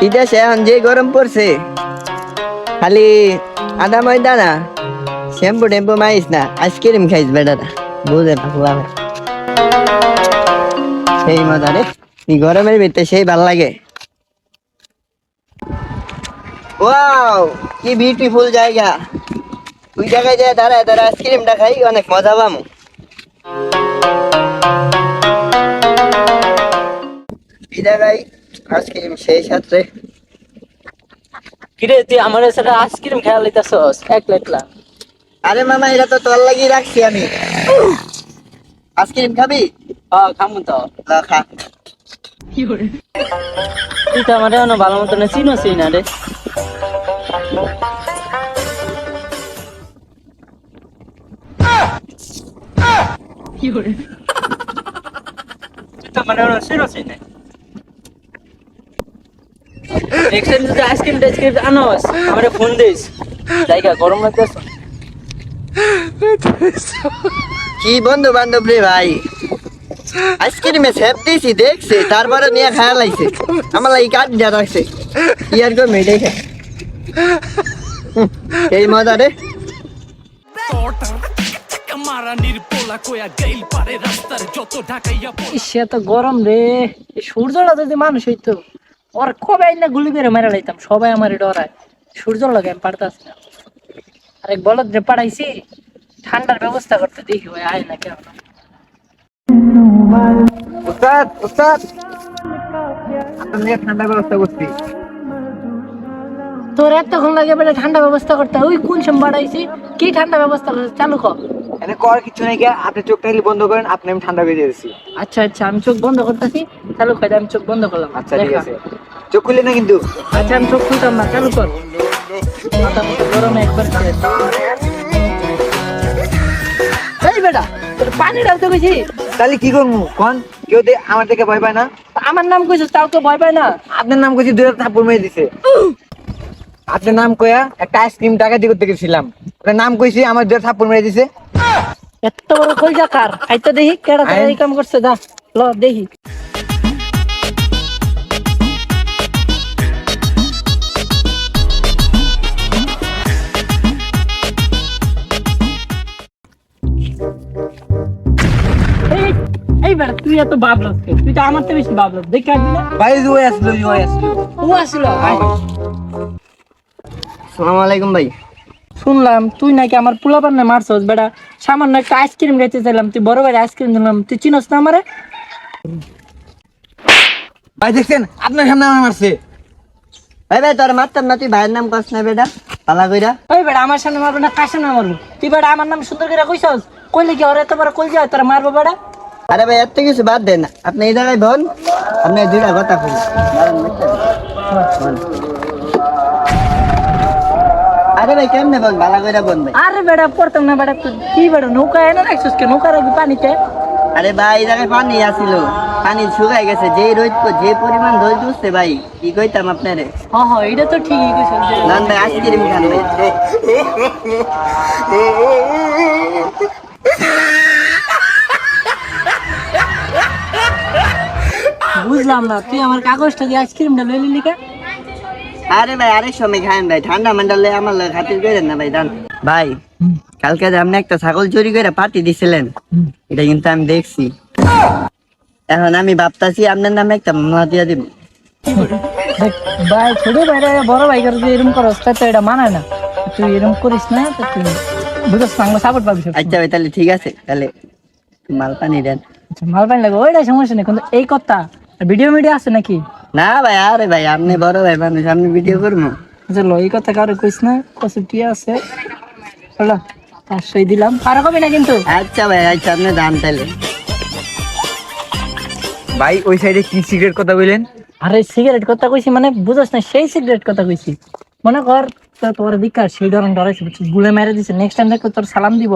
বিদেশে যে গরম পড়ছে। খালি আদা ময়দা না, শ্যাম্পু টেম্পু মাইস না আইসক্রিম খাইস বেটারা বুঝে না আমার। সেই মজা রে গরমের ভিতরে সেই ভালো লাগে। ওয়াও, কি বিউটিফুল জায়গা। ওই জায়গায় যায় দাঁড়ায় দাঁড়ায় আইসক্রিমটা খাই, অনেক মজা পাবো। এই জায়গায় আইসক্রিম সেই সাথে। কিরে তুই আমার সাথে আইসক্রিম খেয়া লইতাছস একলা একলা আরে মামা এটা তো তোর লাগিয়ে রাখছি আমি। আইসক্রিম খাবি? হ্যাঁ খামু তো। ল খা। তুই তো আমার এখনও ভালো মতো না চিনোসই না রে। কি তুই তো আমার এখনও চিনোসই না। নেক্সট টাইম যদি আইসক্রিম টাইসক্রিম আনোস আমারে ফোন দিস। জায়গা গরম লাগতেছে। কি বন্ধু বান্ধব রে ভাই আইসক্রিমে সেপ দিয়েছি দেখছে তারপরে নিয়ে খায়া লাগছে আমার লাগি কাট যা রাখছে। কি আর খাই। এই মজা রে। মারানির পোলা কয়া রাস্তার সে তো গরম রে। এই সূর্যটা যদি মানুষ হইতো ওর কবে না গুলি করে মেরে লাইতাম সবাই আমার ডরায়। সূর্য লাগে আমি পারতাছি না। আরেক বলদ রে পাঠাইছি ঠান্ডার ব্যবস্থা করতে দেখি ওই আয় না কেন। উস্তাদ উস্তাদ! ঠান্ডা ব্যবস্থা করছি। তোর এতক্ষণ লাগে বেটা ঠান্ডা ব্যবস্থা করতে ওই কোন সময় বাড়াইছি কি ঠান্ডা ব্যবস্থা করছে চালু কর। এনে কর কিছু নাই কে আপনি চোখটা খালি বন্ধ করেন আপনি আমি ঠান্ডা বেরিয়ে দিচ্ছি আচ্ছা আচ্ছা আমি চোখ বন্ধ করতেছি চালু করে আমি চোখ বন্ধ করলাম। আচ্ছা ঠিক আছে। চোখ খুলে না কিন্তু? আচ্ছা আমি চোখ খুলতাম না চালু কর। মাথা গরমে একবার। এই বেটা তোর পানি ডালতে গেছি। তাহলে কি করব? কোন? কেউ দে আমার থেকে ভয় পায় না? আমার নাম কইছিস তাও তো ভয় পায় না? আপনার নাম কইছি দুই থাপ্পড় মেরে দিছে। আপনার নাম কয়া একটা আইসক্রিম টাকা দিয়ে করতে গেছিলাম। নাম কইছি আমার দুই থাপ্পড় মেরে দিছে। এত বড় কলজা কার? খাইতে দেখি কেডা কাম করছে দা ল দেখি। তুই এত ভাবলস কে? তুই তো আমার থেকে বেশি ভাবলস দেখে আসবি না? ভাই ওই আসলো ওই আসলো। ও আসলো? সালাম আলাইকুম ভাই। শুনলাম তুই নাকি আমার না মারছস বেটা। সামান্য একটা আইসক্রিম চাইলাম তুই বড় ভাই আইসক্রিম দিলাম। তুই চিনস না আমারে? ভাই দেখছেন? আপনার সামনে আমার মারছে। ভাই ভাই তোর মারতাম না তুই ভাইয়ের নাম কস না বেটা। পালা কইরা। ওই বেটা আমার সামনে মারবো না কার সামনে মারবো? তুই বেটা আমার নাম সুন্দর করে কইছস? কইলে কি ওর এত বড় কই যায় তোরা মারবো বেটা? আরে ভাই এত কিছু বাদ দেন। আপনি এই জায়গায় ভন আপনি দুইটা কথা কই আরে ভাই কেমনে বল ভালো কইরা বল ভাই। আরে বেটা পড়তাম না তুই কি বেটা নৌকা এনে রাখছিস কে নৌকা রাখবি পানিতে আরে ভাই এই জায়গায় পানি আসিল পানি শুকাই গেছে যে রোদ যে পরিমাণ রোদ উঠছে ভাই কি কইতাম আপনারে? হ হ এটা তো ঠিকই কইছস যে নান ভাই আইসক্রিম খান ভাই বুঝলাম না তুই আমার কাগজটা দিয়ে আইসক্রিমটা লই লিলি কে আরে ভাই আরেক সময় খান ভাই ঠান্ডা মান্ডালে আমার লগে খাতির করেন না ভাই দান ভাই কালকে যে আপনি একটা ছাগল চুরি করে পার্টি দিছিলেন এটা কিন্তু আমি দেখছি। এখন আমি ভাবতাছি আপনার নামে একটা মামলা দিয়ে দিব। দেখ, ভাই ছোট ভাইরা বড় ভাই করে এরকম করস তা তো এটা মানায় না। তুই এরকম করিস না তো তুই বুঝছ সাপোর্ট পাবি সব আচ্ছা ভাই তাহলে ঠিক আছে তাহলে মাল পানি দেন। আচ্ছা, মাল পানি লাগবে ওইটা সমস্যা নেই কিন্তু এই কথা ভিডিও মিডিও আছে নাকি? না ভাই আরে ভাই আপনি বড় ভাই মানুষ আমি ভিডিও করব। আচ্ছা লো এই কথা কারও কইস না কত টি আছে? হলো পাঁচশোই দিলাম। আর কবি না কিন্তু? আচ্ছা ভাই আচ্ছা আপনি দান তাহলে ভাই ওই সাইডে কি সিগারেট কথা বললেন আরে সিগারেট কথা কইছি মানে বুঝছ না সেই সিগারেট কথা কইছি। মনে কর তোর তোর বিকাশ সেই ধরন ডরাইছে বুঝছিস? গুলে মেরে দিছে নেক্সট টাইম দেখো তোর সালাম দিব।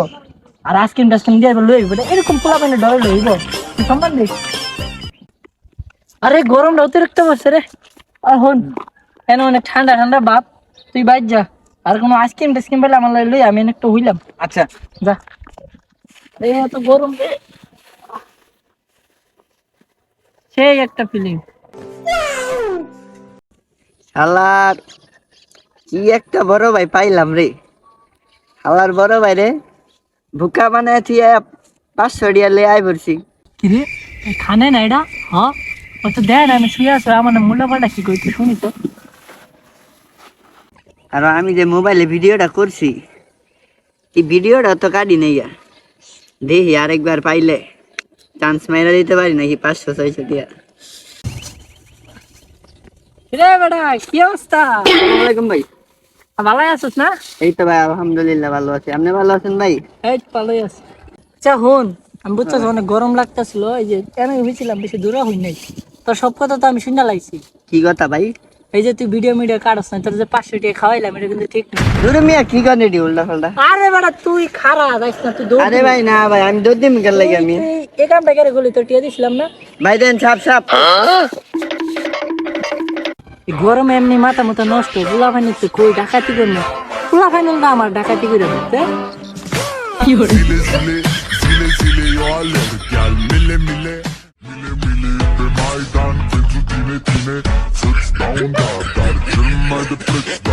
আর আইসক্রিম টাইসক্রিম দিয়ে লই আইব এরকম পোলা পাইলে ডরে লইব সম্মান দিস। আরে গরমটা অতিরিক্ত বসছে রে। আর হন এনে অনেক ঠান্ডা ঠান্ডা বাপ তুই বাইর যা। আর কোনো আইসক্রিম টাইসক্রিম পেলে আমার লই আমি একটু হইলাম। আচ্ছা। যা। এই এত গরম রে। সেই একটা ফিলিং শালার কি একটা বড় ভাই পাইলাম রে। শালার বড় ভাই রে ভুকা তুই পাঁচশো টিয়া লে আই পড়ছি কিরে এই খানে না? এটা হ্যাঁ ও তো দেয় না আমি শুয়ে আসো আমার মূল্য পাল্টা কি কই শুনি তো। আর আমি যে মোবাইলে ভিডিওটা করছি এই ভিডিওটা তো কাটি নেই আর। দেখি আরেকবার পাইলে চান্স মাইরা দিতে পারি নাকি পাঁচশো ছয়শো টিয়া রে বেটা কি অবস্থা? আসসালামাইকুম ভাই। ভালো আছিস না? এই তো ভাই আলহামদুলিল্লাহ ভালো আছি। আপনি ভালো আছেন ভাই? এই ভালোই আছি। আচ্ছা হন আমি বুঝতেছি অনেক গরম লাগতেছিল এই যে কেন হয়েছিলাম বেশি দূরে হই নাই। তোর সব কথা তো আমি শুনে লাগছি কি কথা ভাই? এই যে তুই ভিডিও মিডিও কাটস না তোর যে পাঁচশো টাকা খাওয়াইলাম এটা কিন্তু ঠিক না। দূরে মিয়া কি করেন এটি উল্টা পাল্টা? আরে বেটা তুই খারা যাইস না তুই দৌড় আরে ভাই না ভাই আমি দৌড় দিম কেন লাগে আমি। এই কামটা কেন করলি তোর টিয়া দিছিলাম না? ভাই দেন সাপ সাপ এই গরমে এমনি মাথা মতো নষ্ট পোলা ফাইনাল তো কই ডাকাতি করব পোলা ফাইনাল না আমার ডাকাতি করে কি করে Foot down, God, gotta kill my depression.